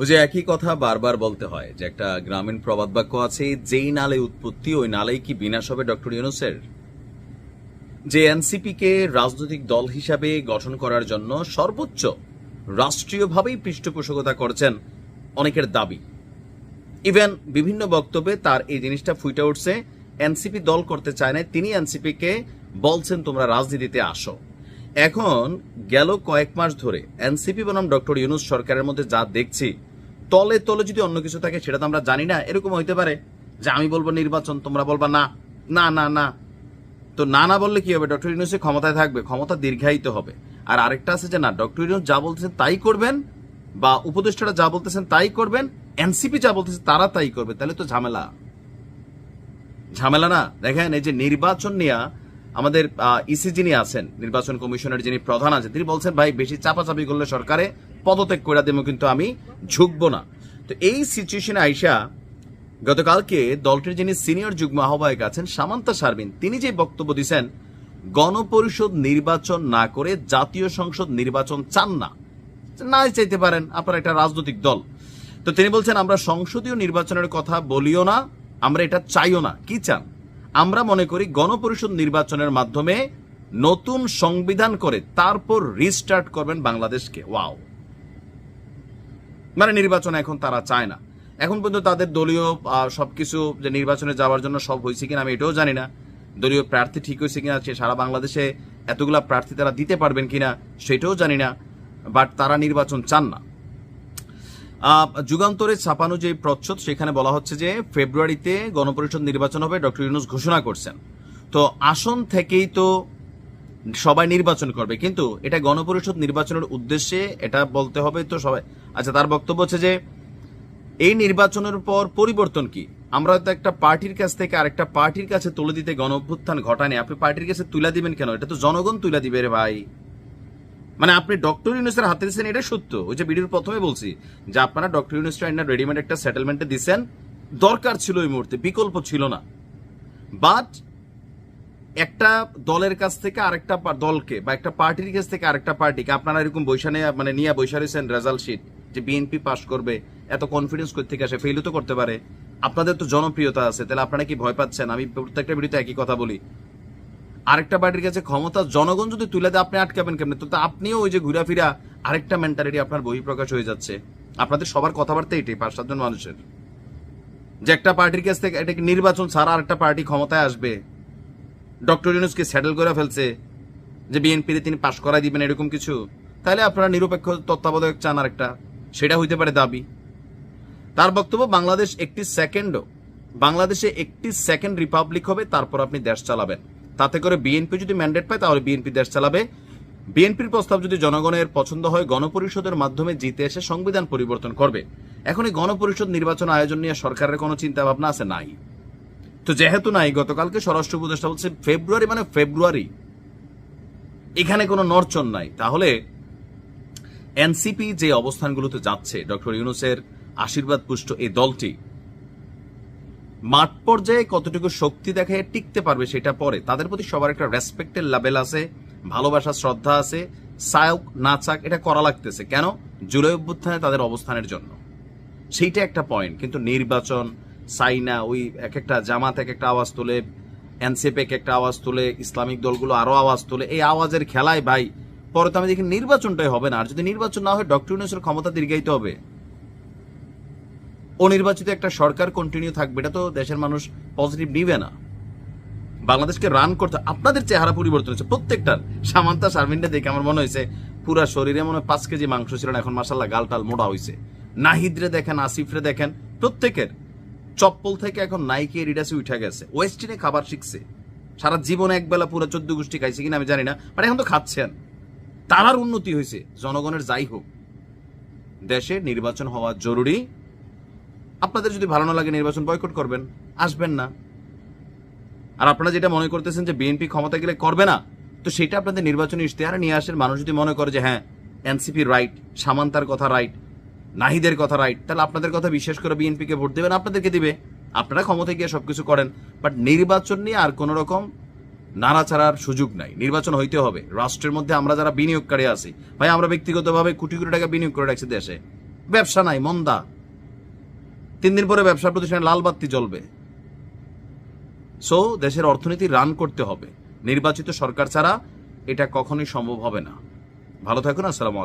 ওই যে একই কথা বারবার বলতে হয় যে একটা গ্রামীণ প্রবাদ বাক্য আছে, যেই নালে উৎপত্তি, ওই নালেই কি বিনাশ হবে ডক্টর ইউনুসের? যে এনসিপি কে রাজনৈতিক দল হিসাবে গঠন করার জন্য সর্বোচ্চ রাষ্ট্রীয়ভাবেই পৃষ্ঠপোষকতা করছেন অনেকের দাবি। ইভেন বিভিন্ন বক্তব্যে তার এই জিনিসটা ফুটে উঠছে, এনসিপি দল করতে চায় না তিনি এনসিপি কে বলছেন তোমরা রাজনীতিতে আসো। এখন গেল কয়েক মাস ধরে এনসিপি বনাম ডক্টর ইউনুস সরকারের মধ্যে যা দেখছি তলে তলে যদি অন্য কিছু থাকে, সেটা তো আমরা জানি না। এরকম হইতে পারে যে আমি বলব নির্বাচন, তোমরা বলবা না। না না না। তো না না বললে কি হবে? ডক্টর ইউনুসের ক্ষমতায় থাকবে, ক্ষমতা দীর্ঘায়িত হবে। আর আরেকটা আছে যে, না, ডক্টর ইউনুস যা বলতেছেন তাই করবেন বা উপদেষ্টারা যা বলতেছেন তাই করবেন, এনসিপি যা বলতেছে তারা তাই করবে। তাহলে তো ঝামেলা। ঝামেলা না। দেখেন, এই যে নির্বাচন নিয়ে আমাদের ইসি যিনি আছেন, নির্বাচন কমিশনের যিনি প্রধান আছেন, তিনি বলছেন, ভাই, বেশি চাপাচাপি করলে সরকারে পদত্যাগ করে দেবো কিন্তু আমি ঝুঁকবো না। তো এই সিচুয়েশনে আইসা গতকালকে দলটির যিনি সিনিয়র যুগ্ম আহ্বায়ক আছেন সামান্তা শারমিন, তিনি যে বক্তব্য দিয়েছেন গণপরিষদ নির্বাচন না করে জাতীয় সংসদ নির্বাচন চান না। না চাইতে পারেন, আপনার একটা রাজনৈতিক দল। তো তিনি বলছেন, আমরা সংসদীয় নির্বাচনের কথা বলিও না, আমরা এটা চাইও না। কি চান? আমরা মনে করি গণপরিষদ নির্বাচনের মাধ্যমে নতুন সংবিধান করে তারপর রিস্টার্ট করবেন বাংলাদেশকে। ওয়াও মানে নির্বাচন এখন তারা চায় না। এখন পর্যন্ত তাদের দলীয় সব কিছু যে নির্বাচনে যাওয়ার জন্য সব হয়েছে কিনা আমি এটাও জানি না। দলীয় প্রার্থী ঠিক হয়েছে কিনা, সে সারা বাংলাদেশে এতগুলা প্রার্থী তারা দিতে পারবেন কিনা সেটাও জানি না, বাট তারা নির্বাচন চান না। যুগান্তরে ছাপানো যে প্রচ্ছদ, সেখানে বলা হচ্ছে যে ফেব্রুয়ারিতে গণপরিষদ নির্বাচন হবে, ডক্টর ইউনুস ঘোষণা করছেন। তো আসন থেকেই তো সবাই নির্বাচন করবে। কিন্তু এটা গণপরিষদ নির্বাচনের উদ্দেশ্যে এটা বলতে হবে তো সবাই। আচ্ছা তার বক্তব্য হচ্ছে যে, এই নির্বাচনের পর পরিবর্তন কি? আমরা তো একটা পার্টির কাছ থেকে আরেকটা পার্টির কাছে তুলে দিতে গণ অভ্যুত্থান ঘটানি। আপনি পার্টির কাছে তুলে দিবেন কেন? এটা তো জনগণ তুলে দিবে রে ভাই। মানে আপনি ডক্টর ইউনুসের হাতে দিচ্ছেন, এটা সত্য। ওই যে ভিডিওর প্রথমে বলছি যে, আপনারা ডক্টর ইউনুসটা রেডিমেড একটা সেটেলমেন্টে দিচ্ছেন দরকার ছিল ওই মুহূর্তে, বিকল্প ছিল না। বাট একটা দলের কাছ থেকে আরেকটা দলকে বা একটা পার্টির কাছ থেকে আরেকটা পার্টিকে আপনারা এরকম বৈশানে মানে নিয়ে বৈশা রয়েছেন রেজাল্ট শিট যে বিএনপি পাস করবে, এত কনফিডেন্স থেকে আসে? ফেলও তো করতে পারে। আপনাদের তো জনপ্রিয়তা আছে, তাহলে আপনারা কি ভয় পাচ্ছেন? আমি প্রত্যেকটা ভিডিওতে একই কথা বলি। আরেকটা পার্টির কাছে ক্ষমতা, জনগণ যদি তুলে দেয়, আপনি আটকাবেন কেমনে? তো আপনিও ওই যে ঘুরাফিরা, আরেকটা মেন্টালিটি আপনার বহিঃপ্রকাশ হয়ে যাচ্ছে। আপনাদের সবার কথাবার্তা এটাই পাঁচ সাতজন মানুষের। যে একটা পার্টির কাছ থেকে এটা নির্বাচন ছাড়া আরেকটা পার্টি ক্ষমতায় আসবে? ডক্টর ইউনুসকে সেটেল করে ফেলছে যে বিএনপিতে তিনি পাশ করাই দিবেন এরকম কিছু, তাহলে আপনারা নিরপেক্ষ তত্ত্বাবধায়ক চান আরেকটা। সেটা হইতে পারে দাবি। তার বক্তব্য, বাংলাদেশ একটি সেকেন্ডও, বাংলাদেশে একটি সেকেন্ড রিপাবলিক হবে, তারপর আপনি দেশ চালাবেন। তাতে করে বিএনপি যদি ম্যান্ডেট পায়, তাহলে বিএনপি দেশ চালাবে। বিএনপির প্রস্তাব যদি জনগণের পছন্দ হয়, গণপরিষদের মাধ্যমে জিতে এসে সংবিধান পরিবর্তন করবে। এখন এই গণপরিষদ নির্বাচন আয়োজন নিয়ে সরকারের কোনো চিন্তা ভাবনা আছে? নাই। তো যেহেতু নাই, গতকালকে স্বরাষ্ট্র উপদেষ্টা বলছে ফেব্রুয়ারি মানে ফেব্রুয়ারি। এখানে কোনো নরচন নাই। তাহলে এনসিপি যে অবস্থানগুলোতে যাচ্ছে, ডক্টর ইউনুসের আশীর্বাদ পুষ্ট এই দলটি, মাঠ পর্যায়ে কতটুকু শক্তি দেখায়, টিকতে পারবে সেটা পরে। তাদের প্রতি সবার একটা রেসপেক্টের লেভেল আছে, ভালোবাসা, শ্রদ্ধা আছে, সায়ক না চাক এটা করা লাগতেছে। কেন? জুলাই অভ্যুত্থানে তাদের অবস্থানের জন্য। সেইটা একটা পয়েন্ট কিন্তু নির্বাচন সাইনা, ওই এক একটা জামাত এক একটা আওয়াজ তোলে, এনসিপি এক একটা আওয়াজ তোলে, ইসলামিক দলগুলো আরও আওয়াজ তোলে। এই আওয়াজের খেলায় ভাই, পরে তো আমি দেখি নির্বাচনটাই হবে না। আর যদি নির্বাচন না হয়, ডক্টর ইউনুসের ক্ষমতা দীর্ঘায়িত হবে। অনির্বাচিত একটা সরকার কন্টিনিউ থাকবে, এটা তো দেশের মানুষ পজিটিভ নিবে না। বাংলাদেশকে রান করতে, আপনাদের চেহারা পরিবর্তন হচ্ছে প্রত্যেকটার সামান্তা, শারমিনটা দেখে আমার মনে হয়েছে, পুরা শরীরে মনে হয় পাঁচ কেজি মাংস ছিল না, এখন মাসাল্লাহ গালটাল মোটা হয়েছে নাহিদরে দেখেন, আসিফরে দেখেন, প্রত্যেকের। চপ্পল থেকে এখন নাইকি রিডাসে উঠে গেছে। ওয়েস্টিনে খাবার শিখছে। সারা জীবনে একবেলা পুরো চোদ্দ গোষ্ঠী খাইছে কিনা আমি জানি না বাট এখন তো খাচ্ছেন তারার উন্নতি হয়েছে, জনগণের যাই হোক। দেশে নির্বাচন হওয়া জরুরি। আপনাদের যদি ভালো না লাগে নির্বাচন বয়কট করবেন, আসবেন না। আর আপনারা যেটা মনে করতেছেন যে বিএনপি ক্ষমতা গেলে করবে না, তো সেটা আপনাদের নির্বাচনী ইশতেহারে নিয়ে আসেন। মানুষ যদি মনে করে যে হ্যাঁ এনসিপি রাইট সামান্তার কথা রাইট নাহিদের কথা রাইট তাহলে আপনাদের কথা বিশ্বাস করে বিএনপিকে ভোট দেবেন, আপনাদেরকে দিবে। আপনারা ক্ষমতায় গিয়ে সবকিছু করেন বাট নির্বাচন নিয়ে আর কোনো রকম নাড়াচাড়ার সুযোগ নাই। নির্বাচন হইতে হবে। রাষ্ট্রের মধ্যে আমরা যারা বিনিয়োগকারী আছি, ভাই, আমরা ব্যক্তিগতভাবে কোটি কোটি টাকা বিনিয়োগ করে রাখছি দেশে। ব্যবসা নাই, মন্দা। তিন দিন পরে ব্যবসা প্রতিষ্ঠানে লাল বাত্তি জ্বলবে। সো দেশের অর্থনীতি রান করতে হবে। নির্বাচিত সরকার ছাড়া এটা কখনোই সম্ভব হবে না। ভালো থাকুন, আসসালামু